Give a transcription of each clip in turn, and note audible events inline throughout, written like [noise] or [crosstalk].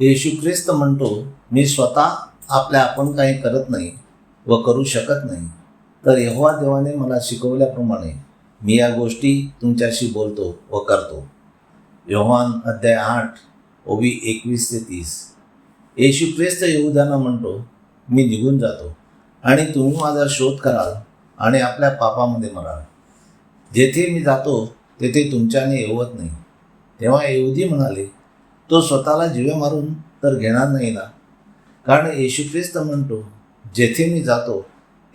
येशू ख्रिस्त म्हणतो मी स्वतः आपल्या आपण काही करत नाही व करू शकत नाही. तर यहोवा देवाने मला शिकवल्याप्रमाणे मी या गोष्टी तुमच्याशी बोलतो व करतो. योहान अध्याय आठ ओवी एकवीस ते तीस. येशू ख्रिस्त येहुदांना म्हणतो मी निघून जातो आणि तुम्ही माझा शोध कराल आणि आपल्या पापामध्ये मराल. जेथे मी जातो तेथे तुमच्याने येवत नाही. तेव्हा येऊदी म्हणाले तो स्वतःला जीवे मारून तर घेणार नाही ना? कारण येशू ख्रिस्त म्हणतो जेथे मी जातो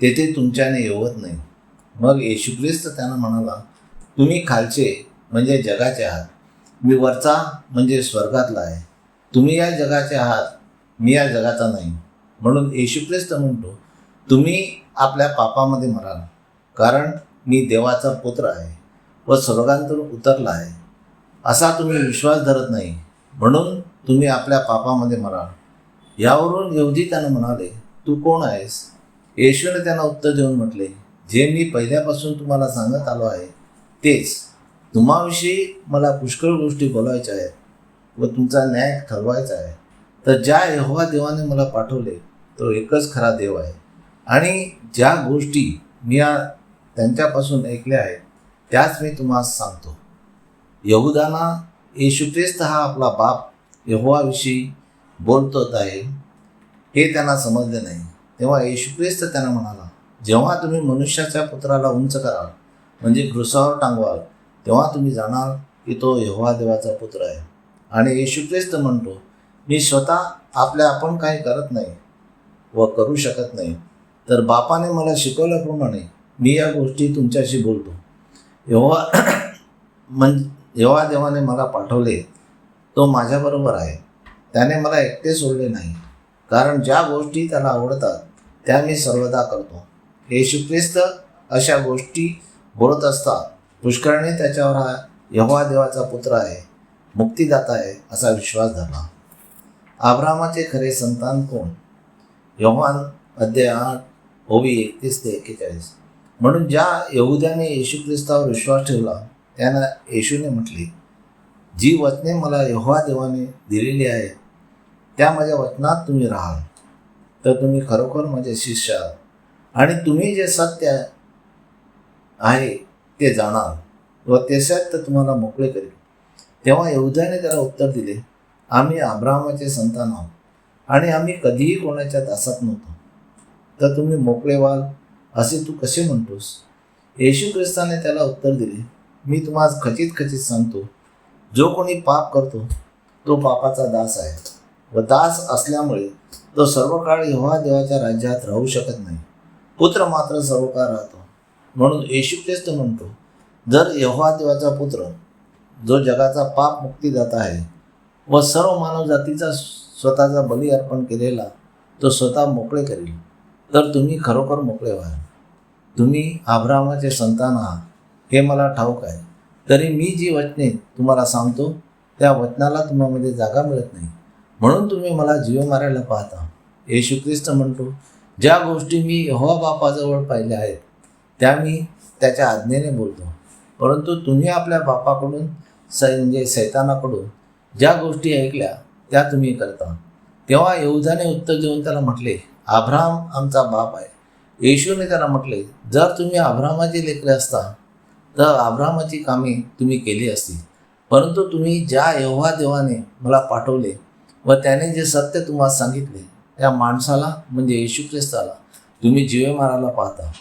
तेथे तुमच्याने येवत नाही. मग येशू ख्रिस्त त्यांना म्हणाला तुम्ही खालचे म्हणजे जगाचे आहात. मी वरचा म्हणजे स्वर्गातला आहे. तुम्ही या जगाचे आहात मी या जगाचा नाही. म्हणून येशू ख्रिस्त म्हणतो तुम्ही आपल्या पापामध्ये मराल कारण मी देवाचा पुत्र आहे व स्वर्गांतून उतरला आहे. असा तुम्ही विश्वास धरत नाही. म्हणून तुम्ही आपल्या पापामध्ये मरा. यावरून येवधी त्यानं म्हणाले तू कोण आहेस? येशूने त्यांना उत्तर देऊन म्हटले जे मी पहिल्यापासून तुम्हाला सांगत आलो आहे तेच. तुम्हाविषयी मला पुष्कळ गोष्टी बोलायच्या आहेत व तुमचा न्याय ठरवायचा आहे. तर ज्या यहोवा देवाने मला पाठवले तो एकच खरा देव आहे. आणि ज्या गोष्टी मी त्यांच्यापासून ऐकल्या आहेत त्याच मी तुम्हाला सांगतो. यहुदाना येशू ख्रिस्त हा आपला बाप यहोवाविषयी बोलतो आहे. हे त्यांना समजले नाही. तेव्हा येशू ख्रिस्त त्यांना म्हणाला जेव्हा तुम्ही मनुष्याच्या पुत्राला उंच कराल म्हणजे क्रुसावर टांगवाल तेव्हा तुम्ही जाणार की तो यहोवा देवाचा पुत्र आहे. आणि येशू ख्रिस्त म्हणतो मी स्वतः आपल्या आपण काही करत नाही व करू शकत नाही. तर बापाने मला शिकवल्याप्रमाणे मी या गोष्टी तुमच्याशी बोलतो. यहोवा [clears throat] म्हणजे यहोवा देवाने मला पाठवले तो माझ्याबरोबर आहे. त्याने मला एकटे सोडले नाही. कारण ज्या गोष्टी त्याला आवडतात त्या मी सर्वदा करतो. येशू ख्रिस्त अशा गोष्टी बोलत असतात. पुष्कळने त्याच्यावर हा यहोवा देवाचा पुत्र आहे मुक्तीदाता आहे असा विश्वास धरला. आब्रामाचे खरे संतान कोण? योहान अध्याय आठ ओवी एकतीस ते एक्केचाळीस. म्हणून ज्या यहुद्याने येशू ख्रिस्तावर विश्वास ठेवला त्यांना येशूने म्हटले जी वचने मला यहोवा देवाने दिलेली आहे त्या माझ्या वचनात तुम्ही राहाल. तर तुम्ही खरोखर माझे शिष्य आहात. आणि तुम्ही जे सत्य आहे ते जाणार व ते सत्य तुम्हाला मोकळे करेल. तेव्हा यहुद्याने त्याला उत्तर दिले आम्ही आब्रामाचे संतान आहोत आणि आम्ही कधीही कोणाच्या तासात नव्हतो. तर तुम्ही मोकळे व्हाल असे तू कसे म्हणतोस? येशू ख्रिस्ताने त्याला उत्तर दिले मी तुम्हाला खचित खचित सांगतो. जो कोणी पाप करतो तो पापाचा दास आहे. व दास असल्यामुळे तो सर्व काळ देवाच्या राज्यात राहू शकत नाही. पुत्र मात्र सर्व काळ राहतो. म्हणून येशू ख्रिस्त म्हणतो जर यहोवा देवाचा पुत्र जो जगाचा पाप मुक्तीदाता आहे व सर्व मानवजातीचा स्वतःचा बली अर्पण केलेला तो स्वतः मोकळे करेल. तर तुम्ही खरोखर मोकळे व्हाल तुम्ही आभ्रामाचे संतान आहात. हे मला ठाऊक आहे. तरी मी जी वचने तुम्हाला सांगतो त्या वचनाला तुम्हामध्ये जागा मिळत नाही. म्हणून तुम्ही मला जीव मारायला पाहता. येशू ख्रिस्त म्हणतो ज्या गोष्टी मी यहोवा बापाजवळ पाहिल्या आहेत त्या मी त्याच्या आज्ञेने बोलतो. परंतु तुम्ही आपल्या बापाकडून सै म्हणजे सैतानाकडून ज्या गोष्टी ऐकल्या त्या तुम्ही करता. तेव्हा यहुदाने उत्तर देऊन त्याला म्हटले आभ्राम आमचा बाप आहे. येशूने त्याला म्हटले जर तुम्ही आभ्रामाचे लेकरे असता तर आब्रामाची कामे तुम्ही केली असतील. परंतु तुम्ही ज्या यहोवा देवाने मला पाठवले व त्याने जे सत्य तुम्हाला सांगितले त्या माणसाला म्हणजे येशू ख्रिस्ताला तुम्ही जीवे मारायला पाहता.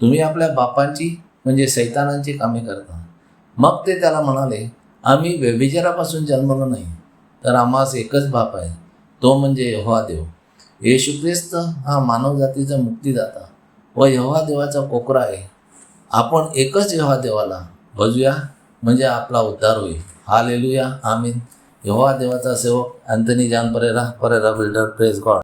तुम्ही आपल्या बापांची म्हणजे सैतानांची कामे करता. मग ते त्याला म्हणाले आम्ही व्यभिचारापासून जन्मलो नाही तर आम्हास एकच बाप आहे तो म्हणजे यव्हा देव. येशू ख्रिस्त हा मानवजातीचा मुक्तीदाता व यव्हा देवाचा कोकरा आहे. आपण एकच यहोवा देवाला भजूया म्हणजे आपला उद्धार होईल. हा लेलूया आमीन यव्हा देवाचा सेवक Anthony John Pereira Pereira builder praise God